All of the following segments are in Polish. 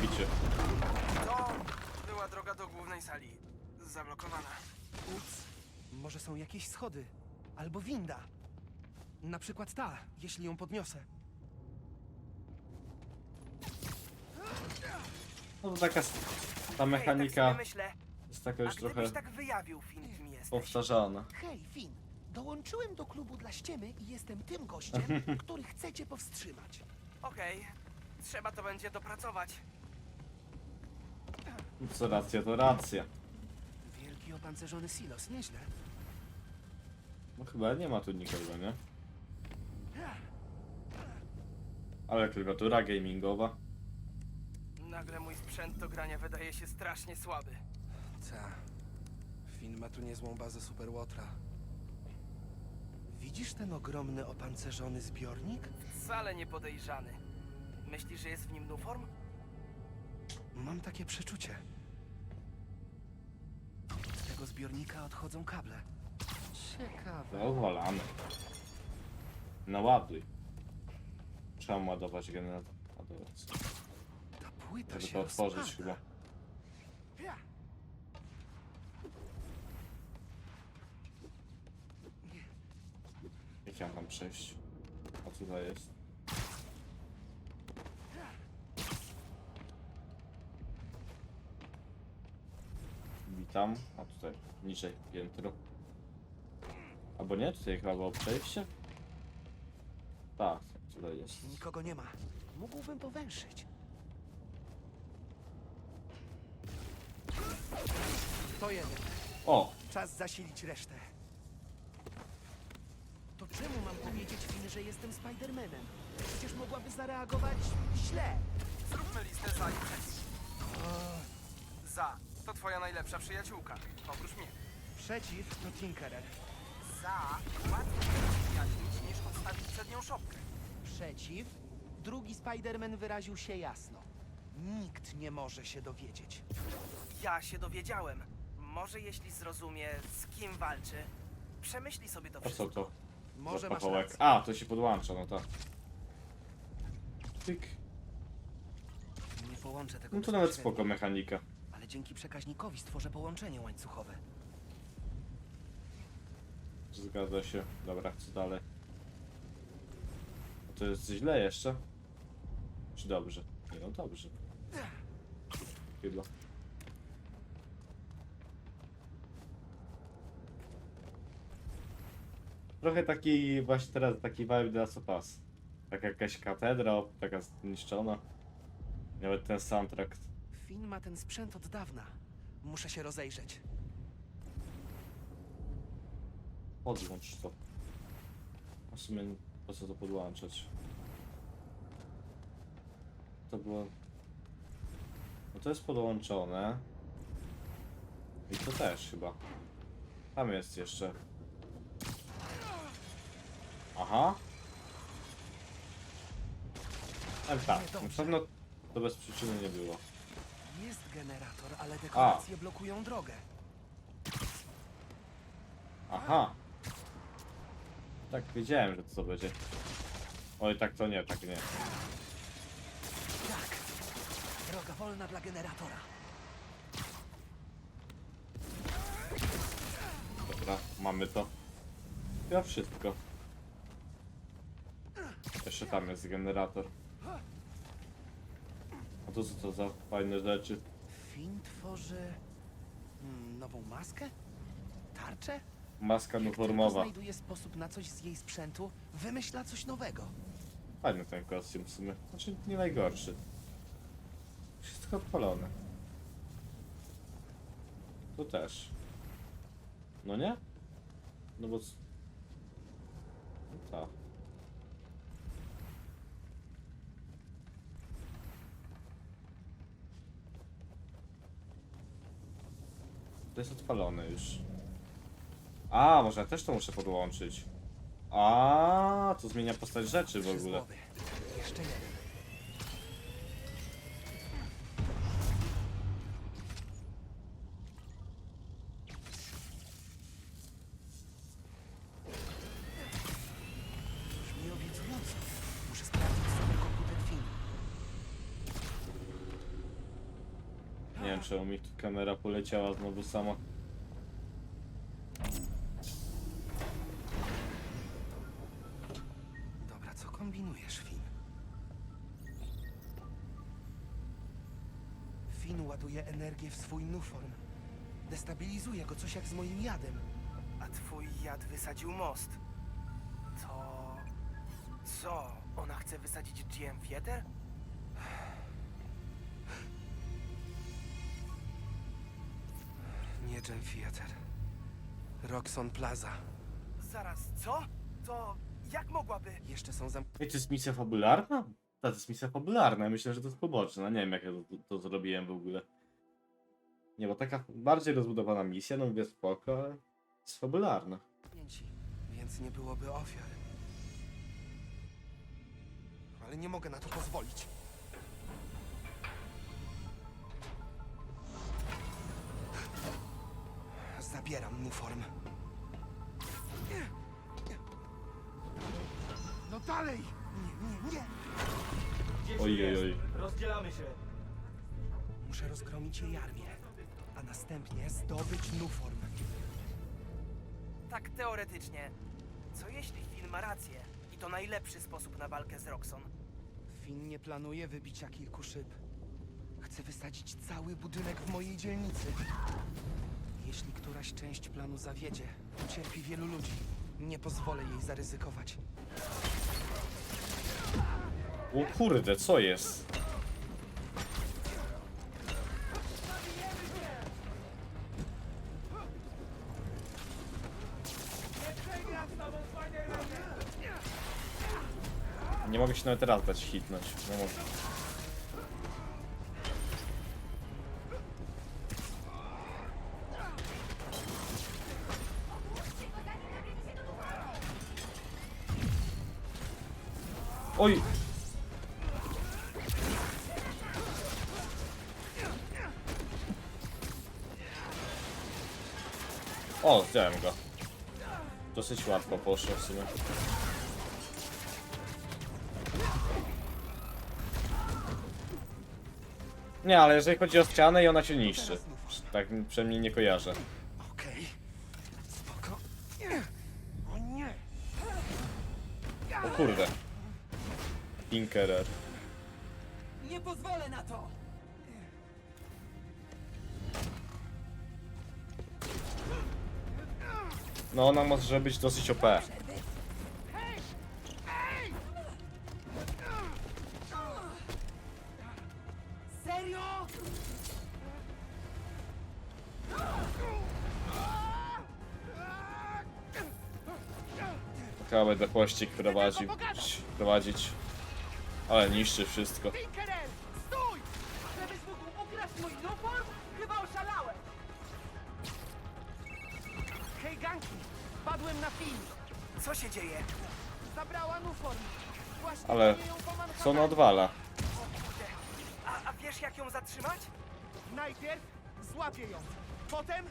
kicie. To była droga do głównej sali. Zablokowana. Ups, może są jakieś schody. Albo winda. Na przykład ta, jeśli ją podniosę. No to taka s- ta Hej, tak mechanika sobie myślę, jest taka a już trochę gdybyś tak wyjawił, Finn, kim jesteś? powtarzana. Hej, Finn, dołączyłem do klubu dla ściemy i jestem tym gościem, który chcecie powstrzymać. Okej, trzeba to będzie dopracować. Co racja, to racja. Wielki opancerzony silos, nieźle. No chyba nie ma tu nikogo, nie? Ale klawiatura gamingowa. Nagle mój sprzęt do grania wydaje się strasznie słaby. Ta. Finn ma tu niezłą bazę Superłotra. Widzisz ten ogromny opancerzony zbiornik? Wcale nie podejrzany. Myślisz, że jest w nim Nuform? Mam takie przeczucie. Z tego zbiornika odchodzą kable. Ciekawe. No, walamy. Naładuj. Trzeba ładować generator. Ładować. Ta płyta Żeby się to otworzyć rozpada. chyba. Jak ja mam przejść? A co tutaj jest? Witam. A tutaj niżej piętro. Albo nie? Tutaj chyba było przejście? Tak, tutaj jest. Nikogo nie ma. Mógłbym powęszyć. To jeden. O! Czas zasilić resztę. To czemu mam powiedzieć Finn, że jestem Spidermanem? Przecież mogłaby zareagować źle. Zróbmy listę za i przeciw. Za. To twoja najlepsza przyjaciółka. Oprócz mnie. Przeciw to Tinkerer. Za. Łatwiej jest wyjaśnić, niż odstawić przed nią szopkę. Przeciw. Drugi Spiderman wyraził się jasno. Nikt nie może się dowiedzieć. Ja się dowiedziałem. Może jeśli zrozumie, z kim walczy, przemyśli sobie to A co wszystko. to? Może Za masz pachołek? rację. A, to się podłącza, no tak. Tyk. Nie połączę tego No to nawet bezpośrednio, spoko mechanika. Dzięki przekaźnikowi stworzę połączenie łańcuchowe. Zgadza się. Dobra, co dalej? To jest źle jeszcze? Czy dobrze? Nie, no dobrze. Chyba. Trochę taki właśnie teraz taki vibe dla co pas. Tak jakaś katedra, taka zniszczona. Nawet ten soundtrack. Finn ma ten sprzęt od dawna. Muszę się rozejrzeć. Podłącz to. A w sumie po co to podłączać? To było... No to jest podłączone. I to też chyba. Tam jest jeszcze. Aha. Ale tak, na pewno to bez przyczyny nie było. Jest generator, ale dekoracje blokują drogę. Aha. Tak, wiedziałem, że to co będzie. Oj, tak to nie, tak nie. Tak. Droga wolna dla generatora. Dobra, mamy to. Ja wszystko. Jeszcze tam jest generator. A to co to za fajne rzeczy? Finn tworzy... Hmm, nową maskę? Tarczę? Maska Jak tylko nowoformowa. znajduje sposób na coś z jej sprzętu, wymyśla coś nowego. Fajny ten kostium w sumie. Znaczy nie najgorszy. Wszystko odpalone. Tu też. No nie? No bo... z- No tak. To jest odpalone już. A, może ja też to muszę podłączyć. A, to zmienia postać rzeczy w ogóle. Jeszcze jeden. Wiem czemu mi tu kamera poleciała znowu sama. Dobra, co kombinujesz, Finn? Finn ładuje energię w swój nuform. Destabilizuje go coś jak z moim jadem. A twój jad wysadził most. To... Co? Ona chce wysadzić GM Theater? Nie Gem Theater. Roxon Plaza. Zaraz, co? To... Jak mogłaby? Jeszcze są zam... Ej, to jest misja fabularna? Tak, to jest misja fabularna. Ja myślę, że to jest poboczna. Nie wiem, jak ja to, to zrobiłem w ogóle. Nie, bo taka bardziej rozbudowana misja, no mówię spoko, ale jest fabularna. Więc nie byłoby ofiar. Ale nie mogę na to pozwolić. Zabieram mu form. No dalej! Nie, nie, nie! Oj, oj, oj. Rozdzielamy się. Muszę rozgromić jej armię, a następnie zdobyć Nuform. Tak teoretycznie. Co jeśli Finn ma rację? I to najlepszy sposób na walkę z Roxon. Finn nie planuje wybicia kilku szyb. Chce wysadzić cały budynek w mojej dzielnicy. Jeśli któraś część planu zawiedzie, ucierpi wielu ludzi. Nie pozwolę jej zaryzykować. O kurde, co jest? Nie mogę się nawet raz dać hitnąć. No, może. Oj! O, zdjąłem go. Dosyć łatwo poszło w sumie. Nie, ale jeżeli chodzi o ścianę i ona się niszczy. Tak przynajmniej nie kojarzę. Okej. Spoko. O nie! O kurde. Tinkerer. Nie pozwolę na to! No ona może być dosyć OP. Serio? Chyba będę pościg prowadził. prowadzić. Ale niszczy wszystko. Pinkerel! Stój! Żebyś mógł ukraść mój uniform? Chyba oszalałeś! Hej, ganki! Padłem na film. Co się dzieje? Zabrała uniform. Właśnie Ale ją co ona odwala? O kurde. A, a wiesz jak ją zatrzymać? Najpierw złapię ją. Potem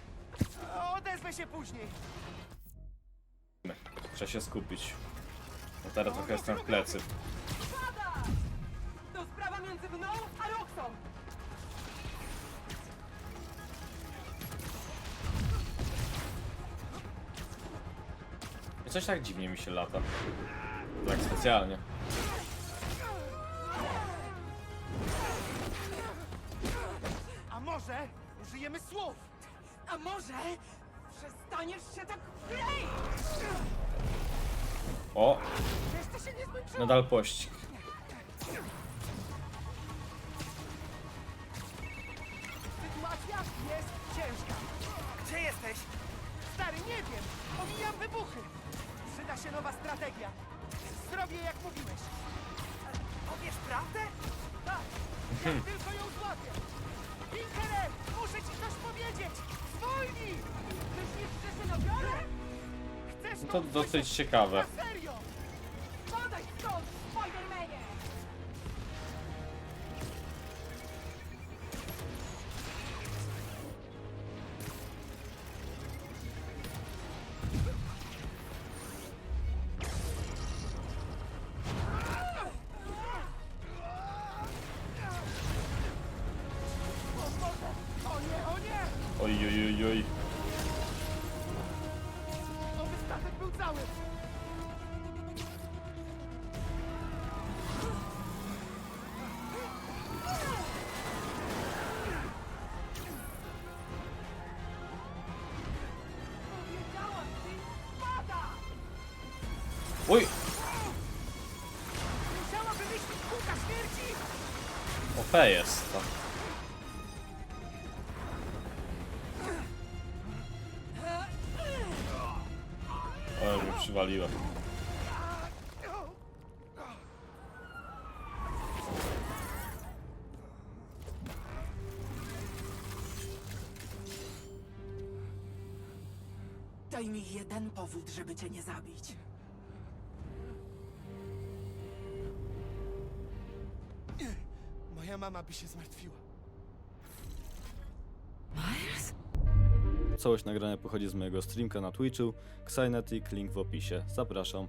odezwę się później. Trzeba się skupić. No teraz trochę jestem w plecy. Pada! To sprawa między mną a Roxą! I coś tak dziwnie mi się lata. Tak specjalnie. A może użyjemy słów? A może przestaniesz się tak kleić? O! Jeszcze się nie zmęczyłem! Nadal pościg. Jest ciężka. Gdzie jesteś? Stary, nie wiem. Omijam wybuchy. Przyda się nowa strategia. Zrobię jak mówiłeś. Powiesz prawdę? Tak, jak tylko ją złapię. Pinkerel, muszę ci coś powiedzieć. Zwolnij! Myślisz, że się nabiorę? Chcesz to dosyć ciekawe. Na serio! Podaj stąd, Spidermanie! matá-lo! Oi! O que é? Przywaliło. Daj mi jeden powód, żeby cię nie zabić. Moja mama by się zmartwiła. Całość nagrania pochodzi z mojego streamka na Twitchu, Xynetic, link w opisie. Zapraszam.